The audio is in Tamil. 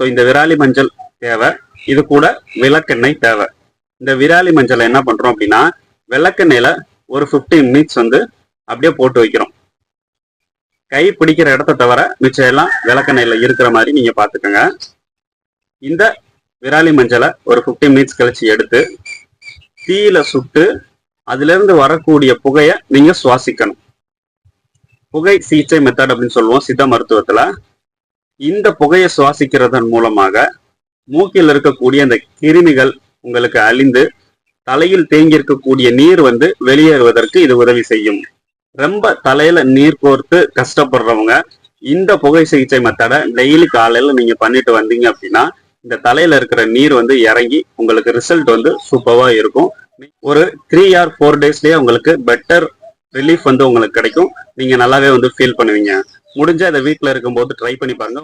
ஸோ இந்த விராலி மஞ்சள் தேவை. இது கூட விளக்கெண்ணெய் தேவை. இந்த விராலி மஞ்சளை என்ன பண்ணுறோம் அப்படின்னா விளக்கெண்ணெயில் ஒரு 15 மினிட்ஸ் வந்து அப்படியே போட்டு வைக்கிறோம். கை பிடிக்கிற இடத்த தவிர மிச்சம் எல்லாம் விளக்கெண்ணெயில் இருக்கிற மாதிரி நீங்கள் பார்த்துக்கோங்க. இந்த விராலி மஞ்சளை ஒரு 15 மினிட்ஸ் கழிச்சு எடுத்து தீயில சுட்டு அதுலேருந்து வரக்கூடிய புகையை நீங்கள் சுவாசிக்கணும். புகை சிகிச்சை மெத்தட் அப்படின்னு சொல்லுவோம் சித்த மருத்துவத்தில். இந்த புகையை சுவாசிக்கிறதன் மூலமாக மூக்கில் இருக்கக்கூடிய அந்த கிருமிகள் உங்களுக்கு அழிந்து தலையில் தேங்கி இருக்கக்கூடிய நீர் வந்து வெளியேறுவதற்கு இது உதவி செய்யும். ரொம்ப தலையில நீர் கோர்த்து கஷ்டப்படுறவங்க இந்த புகை சிகிச்சை மெத்தடை டெய்லி காலையில நீங்க பண்ணிட்டு வந்தீங்க அப்படின்னா இந்த தலையில இருக்கிற நீர் வந்து இறங்கி உங்களுக்கு ரிசல்ட் வந்து சூப்பரா இருக்கும். ஒரு த்ரீ ஆர் ஃபோர் டேஸ்லயே உங்களுக்கு பெட்டர் ரிலீஃப் வந்து உங்களுக்கு கிடைக்கும். நீங்க நல்லாவே வந்து ஃபீல் பண்ணுவீங்க. முடிஞ்ச அதை வீட்டில் இருக்கும்போது ட்ரை பண்ணி பாருங்க.